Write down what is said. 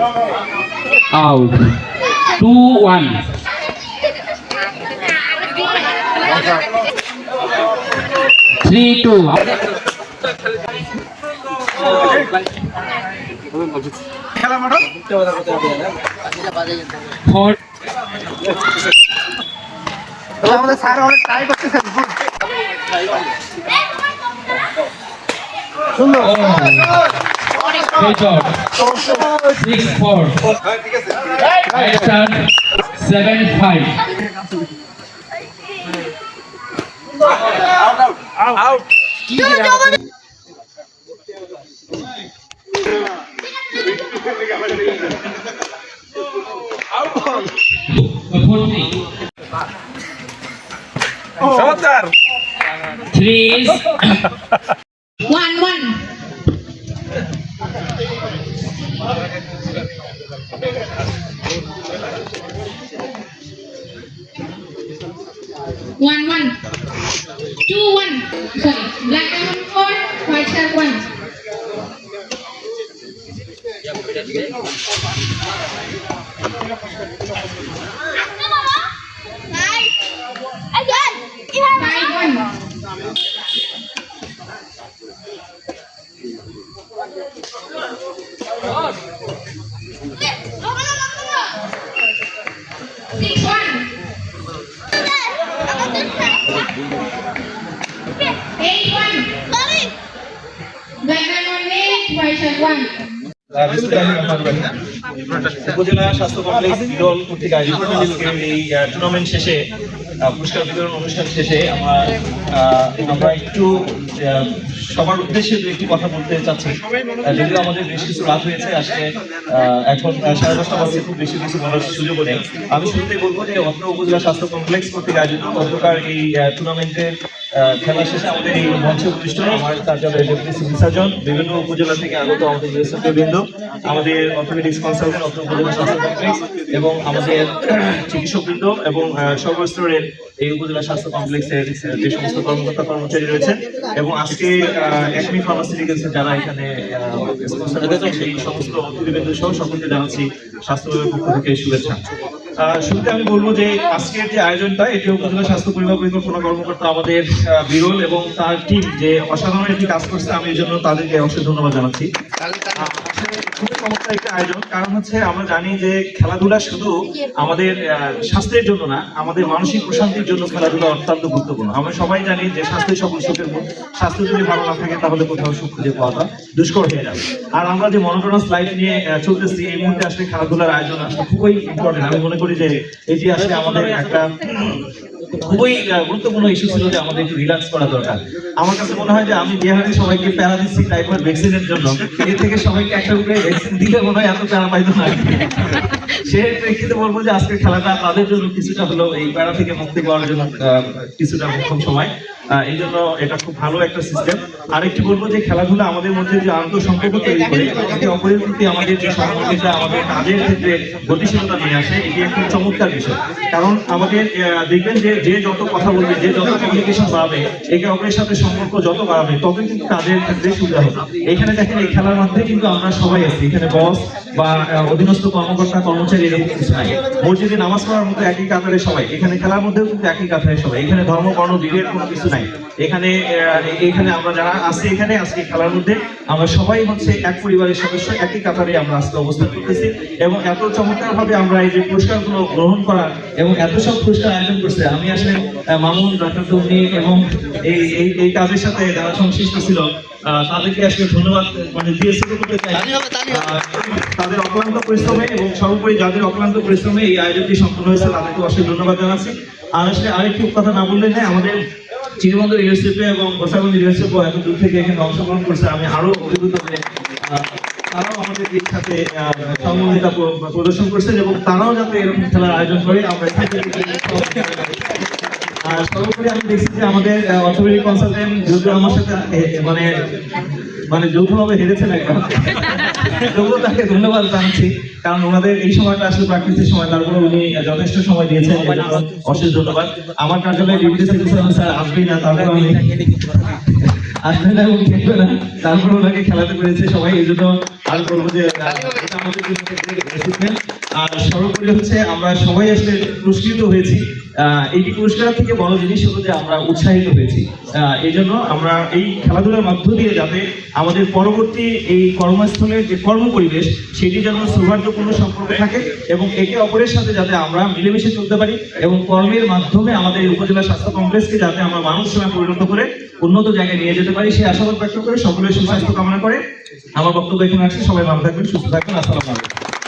out. Two one. Three two. Four. আমাদের sir অনেক try করতেছেন। সুন্দর Jacob. Six four. Right five. Out. Out. Out. Out. Out. Out. Out. Out. One, one. Two, one. Sorry. Black diamond four, white star one. উপজেলা স্বাস্থ্য complex বিরল কর্তৃক এই tournament শেষে পুরস্কার বিতরণ অনুষ্ঠান শেষে আমার আমরা একটু সবার উদ্দেশ্যে দু একটি কথা বলতে চাচ্ছি। যদিও আমাদের বেশ কিছু রাত হয়েছে আজকে আহ, এখন সাড়ে দশটা বাজে খুব বেশি কিছু বলার সুযোগও নেই। আমি শুরুতেই বলব যে অত্র উপজেলা স্বাস্থ্য কমপ্লেক্স কর্তৃক আয়োজিত অত্রকার এই টুর্নামেন্টের খেলা শেষে আমাদের এই মঞ্চে আমার কার্যালয়ের ডেপুটি সিভিল সার্জন, বিভিন্ন উপজেলা থেকে আগত আমাদের বিশেষজ্ঞ বৃন্দ, আমাদের অর্থোপেডিক্স কনসালটেন্ট অত্র উপজেলা স্বাস্থ্য কমপ্লেক্স এবং আমাদের চিকিৎসকবৃন্দ এবং সর্বস্তরের এই উপজেলা স্বাস্থ্য কমপ্লেক্সের যে সমস্ত কর্মকর্তা কর্মচারী রয়েছেন এবং আজকে একমি ফার্মাসিউটিক্যালস যারা এখানে স্পন্সর সেই সমস্ত অতিথিবৃন্দ সহ সকলকে জানাচ্ছি স্বাস্থ্য বিভাগের পক্ষ থেকে শুভেচ্ছা। শুরুতে আমি বলব যে আজকের যে আয়োজনটা, এটি উপজেলা স্বাস্থ্য পরিবার পরিকল্পনা কর্মকর্তা আমাদের বিরল এবং তার টিম যে অসাধারণ একটি কাজ করছে, আমি এই জন্য তাদেরকে অবশ্যই ধন্যবাদ জানাচ্ছি। খুবই চমৎকার একটা আয়োজন। কারণ হচ্ছে আমরা জানি যে খেলাধুলা শুধু আমাদের স্বাস্থ্যের জন্য না, আমাদের মানসিক প্রশান্তির জন্য খেলাধুলা অত্যন্ত গুরুত্বপূর্ণ। আমরা সবাই জানি যে স্বাস্থ্য সকল সুখের স্বাস্থ্য যদি ভালো না থাকে, তাহলে কোথাও সুখ খুঁজে পাওয়াটা দুষ্কর হয়ে যাবে। আর আমরা যে মনোটনাস লাইফ নিয়ে চলতেছি, এই মুহূর্তে আসলে খেলাধুলার আয়োজন আসলে খুবই ইম্পর্টেন্ট আমি মনে করি যে এটি আসলে আমাদের একটা খুবই গুরুত্বপূর্ণ ইস্যু ছিল যে আমাদের একটু রিল্যাক্স করা দরকার। আমার কাছে মনে হয় যে আমি যে হারে সবাইকে প্যারা দিচ্ছি টাইফয়েড ভ্যাকসিনের জন্য। এর থেকে সবাইকে একটা করে ভ্যাকসিন দিলে মনে হয় এত প্যারা পাইতো না। বলব যে আজকের খেলাটা তাদের জন্য কিছুটা হলো এই প্যারা থেকে মুক্তি পাওয়ার জন্য কিছুটা মোক্ষম সময়। এই জন্য এটা খুব ভালো একটা সিস্টেম আরেকটি বলব যে খেলাধুলা আমাদের মধ্যে যে তৈরি করে অপরের প্রতি আমাদের যে আমাদের কাজের ক্ষেত্রে গতিশীলতা নিয়ে আসে, এটি চমৎকার বিষয়। কারণ আমাদের দেখবেন যে যে যত কথা বলবে, যে যত কমিউনিকেশন বাড়াবে, একে অপরের সাথে সম্পর্ক যত বাড়াবে, ততই কিন্তু কাজের ক্ষেত্রে সুবিধা হবে। এখানে দেখেন, এই খেলার মধ্যে কিন্তু আমরা সবাই আছি। এখানে বস বা অধীনস্থ কর্মকর্তা, কর্মচারী এরকম কিছু নাই। মসজিদে নামাজ পড়ার মতো একই কাতারে সবাই। এখানে খেলার মধ্যেও কিন্তু একই কাতারে সবাই। এখানে ধর্ম, বর্ণ, বিভেদ কোনো কিছু নাই। এখানে এখানে আমরা যারা আছি এখানে, আজকে খেলার মধ্যে, আমরা সবাই হচ্ছে এক পরিবারের সদস্য, একই কাতারে আমরা আজকে অবস্থান করতেছি এবং এত চমৎকার ভাবে আমরা এই যে পুরস্কারগুলো গ্রহণ করা এবং এত সব পুরস্কার আয়োজন করছে, আমি আসলে মামুন, ডাক্তার এবং এই এই কাজের সাথে যারা সংশ্লিষ্ট ছিল তাদেরকে আসলে ধন্যবাদ মানে দিয়ে শুরু করতে চাই তাদের অক্লান্ত পরিশ্রমে এবং সর্বোপরি যাদের অক্লান্ত পরিশ্রমে এই আয়োজনটি সম্পন্ন হয়েছে তাদেরকে অবশ্যই ধন্যবাদ জানাচ্ছি। আর আসলে আরেকটি কথা না বললে না আমাদের চিরবন্দর ইউএসএফে এবং গোসাগঞ্জ ইউএসএফ এত দূর থেকে এখানে অংশগ্রহণ করছে। আমি আরও অভিভূত যে আহ, তারাও আমাদের এর সাথে আহ, প্রদর্শন করছেন এবং তারাও যাতে এরকম খেলার আয়োজন করে আমরা আর সর্বোপরি আমি দেখছি যে আমাদের অর্থোপেডিক কনসালটেন্ট যদিও আমার সাথে মানে মানে যৌথভাবে হেরেছেন একদম তবুও তাকে ধন্যবাদ জানাচ্ছি, কারণ ওনাদের এই সময়টা আসলে প্র্যাকটিসের সময় তারপরে উনি যথেষ্ট সময় দিয়েছেন অশেষ ধন্যবাদ। আমার কার্যালয়ে ডিউটি সার্জন স্যার আসবেই না, তারপরে আমি আসবে না এবং খেলবে না, তারপরে ওনাকে খেলাতে পেরেছে সবাই, এই জন্য আমাদের আর সর্বোপরি হচ্ছে আমরা সবাই আসলে হয়েছি। এইটি থেকে বড় আমরা উৎসাহিত হয়েছি। এই জন্য আমরা এই খেলাধুলার দিয়ে যাতে আমাদের পরবর্তী এই কর্মস্থলের যে কর্ম পরিবেশ সেটি যেন সৌহার্দ্যপূর্ণ সম্পর্ক থাকে এবং একে অপরের সাথে যাতে আমরা মিলেমিশে চলতে পারি এবং কর্মের মাধ্যমে আমাদের উপজেলা স্বাস্থ্য কমপ্লেক্সকে যাতে আমরা মানুষ সেবা পরিণত করে উন্নত জায়গায় নিয়ে যেতে পারি, সেই আশাবাদ ব্যক্ত করে সকলের সুস্বাস্থ্য কামনা করে আমার বক্তব্য এখানে আসছে সবাই ভালো থাকবেন সুস্থ থাকবেন আসসালামু আলাইকুম।